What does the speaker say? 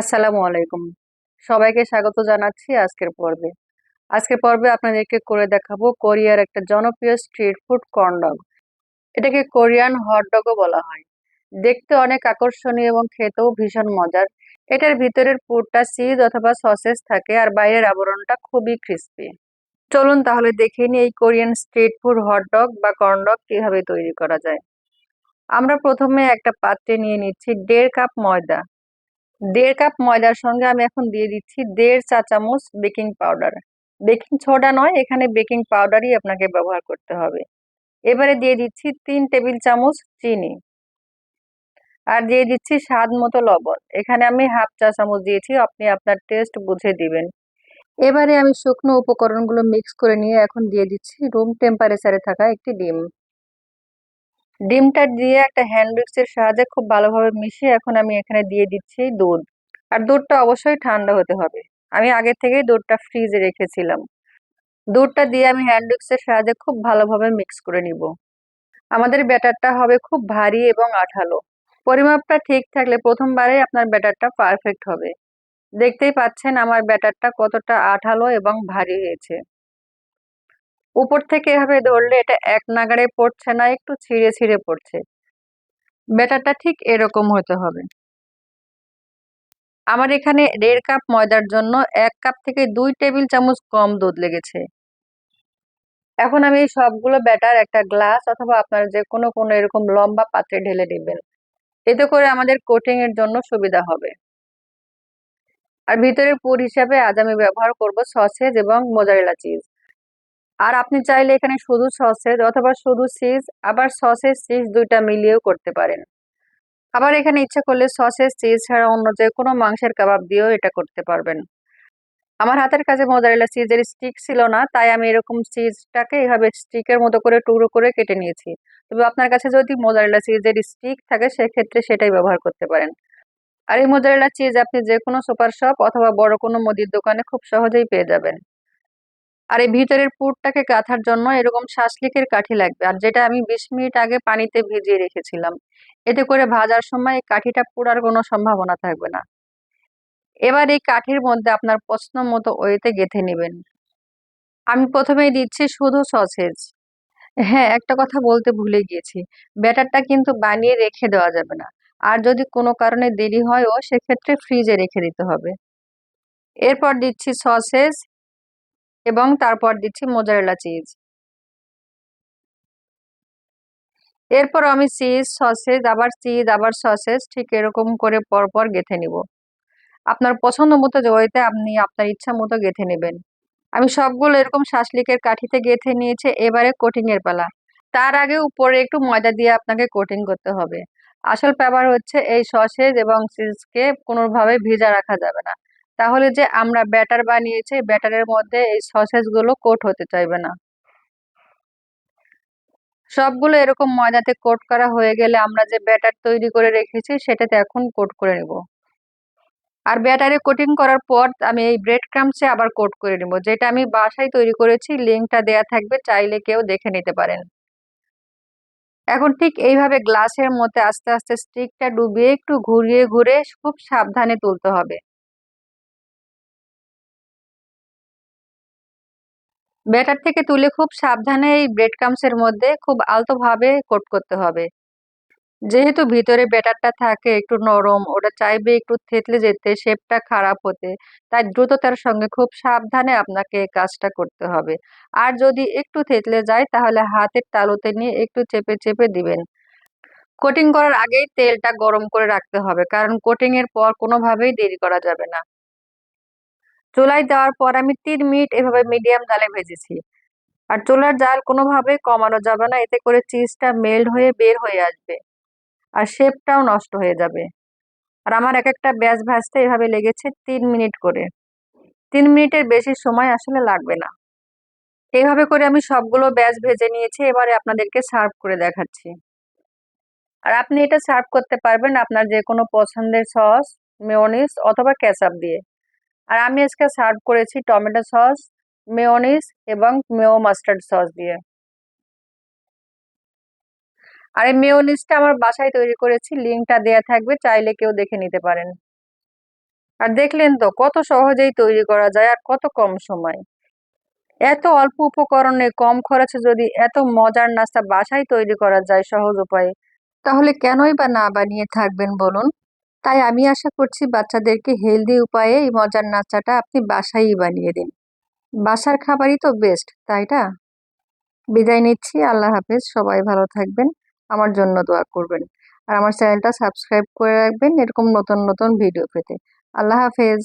আসসালামু আলাইকুম। সবাইকে স্বাগত জানাচ্ছি আজকের পর্বে। আজকের পর্বে আপনাদেরকে করে দেখাবো কোরিয়ার একটা জনপ্রিয় স্ট্রিট ফুড কর্নডগ। এটাকে কোরিয়ান হটডগও বলা হয়। দেখতে অনেক আকর্ষণীয় এবং খেতেও ভীষণ মজার। এটার ভিতরের পুরটা চিজ অথবা সসেস থাকে আর বাইরের আবরণটা খুবই ক্রিস্পি। চলুন তাহলে দেখে নিই এই Korean street food hot dog বা কর্নডগ কীভাবে তৈরি করা যায়। আমরা প্রথমে একটা পাত্রে নিয়ে নিচ্ছি দেড় কাপ ময়দা। দেড় কাপ ময়দার সঙ্গে আমি এখন দিয়ে দিচ্ছি দেড় চা চামচ বেকিং পাউডার। বেকিং সোডা নয়, এখানে বেকিং পাউডারই আপনাকে ব্যবহার করতে হবে। এবারে দিয়ে দিচ্ছি তিন টেবিল চামচ চিনি। আর দিয়ে দিচ্ছি স্বাদ মতো লবণ। এখানে আমি হাফ চা চামচ দিয়েছি, আপনি আপনার টেস্ট বুঝে দিবেন। এবারে আমি শুকনো উপকরণগুলো মিক্স করে নিয়ে এখন দিয়ে দিচ্ছি রুম টেম্পারেচারে থাকা একটি ডিম। ডিমটা দিয়ে একটা হ্যান্ড উইক্সের সাহায্যে খুব ভালোভাবে মিশিয়ে এখন আমি এখানে দিয়ে দিচ্ছি দুধ। আর দুধটা অবশ্যই ঠান্ডা হতে হবে। আমি আগে থেকেই দুধটা ফ্রিজে রেখেছিলাম। দুধটা দিয়ে আমি হ্যান্ড উইক্সের সাহায্যে খুব ভালোভাবে মিক্স করে নিব। আমাদের ব্যাটারটা হবে খুব ভারী এবং আঠালো। পরিমাপটা ঠিক থাকলে প্রথমবারে আপনার ব্যাটারটা পারফেক্ট হবে। দেখতেই পাচ্ছেন আমার ব্যাটারটা কতটা আঠালো এবং ভারী হয়েছে। উপর থেকে এভাবে ধরলে এটা এক নাগাড়ে পড়ছে না, একটু ছিঁড়ে ছিঁড়ে পড়ছে। ব্যাটারটা ঠিক এরকম হতে হবে। আমার এখানে দেড় কাপ ময়দার জন্য এক কাপ থেকে দুই টেবিল চামচ কম দুধ লেগেছে। এখন আমি এই সবগুলো ব্যাটার, একটা গ্লাস অথবা আপনার যে কোনো কোনো এরকম লম্বা পাত্রে ঢেলে নেবেন। এতে করে আমাদের কোটিং এর জন্য সুবিধা হবে। আর ভিতরের পুর হিসাবে আজ আমি ব্যবহার করব সসেজ এবং মোজারেলা চিজ আর আপনি চাইলে এখানে শুধু সসেজ অথবা শুধু চিজ আবার সসেজ চিজ দুইটা মিলিয়েও করতে পারেন। আবার এখানে ইচ্ছা করলে সসেজ চিজ ছাড়া অন্য যে কোনো মাংসের কাবাব দিয়েও এটা করতে পারবেন। আমার হাতের কাছে মোজারেলা চিজের স্টিক ছিল না, তাই আমি এরকম চিজটাকে এভাবে স্টিকের মতো করে টুকরো করে কেটে নিয়েছি। তবে আপনার কাছে যদি মোজারেলা চিজের স্টিক থাকে, সেক্ষেত্রে সেটাই ব্যবহার করতে পারেন। আর এই মোজারেলা চিজ আপনি যে কোনো সুপার শপ অথবা বড় কোনো মুদির দোকানে খুব সহজেই পেয়ে যাবেন। আর এই ভিতরের পুরটাকে গাঁথার জন্য এরকম শাসলিকের কাঠি লাগবে। আর যেটা আমি বিশ মিনিট আগে পানিতে ভিজিয়ে রেখেছিলাম, এতে করে ভাজার সময় এই কাঠিটা পুরার কোনো সম্ভাবনা থাকবে না। এবার এই কাঠির মধ্যে আপনার পছন্দ মতো ওয়েতে গেঁথে নেবেন। আমি প্রথমেই দিচ্ছি শুধু সসেজ। হ্যাঁ একটা কথা বলতে ভুলে গিয়েছি। ব্যাটারটা কিন্তু বানিয়ে রেখে দেওয়া যাবে না। আর যদি কোনো কারণে দেরি হয়ও, সেক্ষেত্রে ফ্রিজে রেখে দিতে হবে। এরপর দিচ্ছি সসেজ। এবং তারপর দিচ্ছি মোজারেলা চিজ এরপর আমি চিজ সসেজ আবার চিজ আবার সসেজ ঠিক এরকম করে পরপর গেথে নিব। আপনার পছন্দ মতো জয়তে আপনি আপনার ইচ্ছা মতো গেথে নেবেন। আমি সবগুলো এরকম শাসলিকের কাঠিতে গেথে নিয়েছে, এবারে কোটিং এর পালা। তার আগে উপরে একটু ময়দা দিয়ে আপনাকে কোটিং করতে হবে। আসল ব্যাপার হচ্ছে এই সসেজ এবং চিজকে কোনোভাবে ভিজা রাখা যাবে না। তাহলে যে আমরা ব্যাটার বানিয়েছি, ব্যাটারের মধ্যে এই সসেজগুলো কোট হতে চাইবে না। সবগুলো এরকম ময়দাতে কোট করা হয়ে গেলে আমরা যে ব্যাটার তৈরি করে রেখেছি, সেটাতে এখন কোট করে নিব। আর ব্যাটারে কোটিং করার পর আমি এই ব্রেড ক্রামসে আবার কোট করে নিব। যেটা আমি বাসায় তৈরি করেছি, লিঙ্কটা দেয়া থাকবে, চাইলে কেউ দেখে নিতে পারেন। এখন ঠিক এইভাবে গ্লাসের মধ্যে আস্তে আস্তে স্টিকটা ডুবিয়ে একটু ঘুরিয়ে ঘুরে খুব সাবধানে তুলতে হবে। ব্যাটার থেকে তুলে খুব সাবধানে এই ব্রেড ক্রামসের মধ্যে খুব আলতোভাবে কোট করতে হবে। যেহেতু ভিতরে ব্যাটারটা থাকে একটু নরম, ওটা চাইবে একটু থেতলে যেতে শেপটা খারাপ হতে, তাই দ্রুততার সঙ্গে খুব সাবধানে আপনাকে কাজটা করতে হবে। আর যদি একটু থেতলে যায়, তাহলে হাতের তালুতে নিয়ে একটু চেপে চেপে দিবেন। কোটিং করার আগেই তেলটা গরম করে রাখতে হবে, কারণ কোটিং এর পর কোনোভাবেই দেরি করা যাবে না। চুলায় দেওয়ার পর আমি তিন মিনিট এভাবে মিডিয়াম জালে ভেজেছি। আর চুলার জাল কোনোভাবেই কমানো যাবে না, এতে করে চিজটা মেল্ট হয়ে বের হয়ে আসবে আর শেপটাও নষ্ট হয়ে যাবে। আর আমার এক একটা ব্যাস ভাজতে এভাবে লেগেছে তিন মিনিট করে। তিন মিনিটের বেশি সময় আসলে লাগবে না। এইভাবে করে আমি সবগুলো ব্যাস ভেজে নিয়েছি, এবারে আপনাদেরকে সার্ভ করে দেখাচ্ছি। আর আপনি এটা সার্ভ করতে পারবেন আপনার যে কোনো পছন্দের সস মেয়নিস অথবা ক্যাচাপ দিয়ে। আর আমি আজকে সার্ভ করেছি টমেটো সস মেয়নিস এবং মেও মাস্টার্ড সস দিয়ে। আর এই মেয়োনিজটা আমার বাসায় তৈরি করেছি লিঙ্কটা দেয়া থাকবে, চাইলে কেউ দেখে নিতে পারেন। আর দেখলেন তো, কত সহজেই তৈরি করা যায় আর কত কম সময়। এত অল্প উপকরণে কম খরচে যদি এত মজার নাস্তা বাসায় তৈরি করা যায় সহজ উপায়ে, তাহলে কেনই বা না বানিয়ে থাকবেন বলুন? তাই আমি আশা করছি বাচ্চাদেরকে হেলদি উপায়ে এই মজার নাচাটা আপনি বাসায়ই বানিয়ে দিন। বাসার খাবারই তো বেস্ট তাই না? বিদায় নিচ্ছি, আল্লাহ হাফেজ, সবাই ভালো থাকবেন, আমার জন্য দোয়া করবেন। আর আমার চ্যানেলটা সাবস্ক্রাইব করে রাখবেন এরকম নতুন নতুন ভিডিও পেতে। আল্লাহ হাফেজ।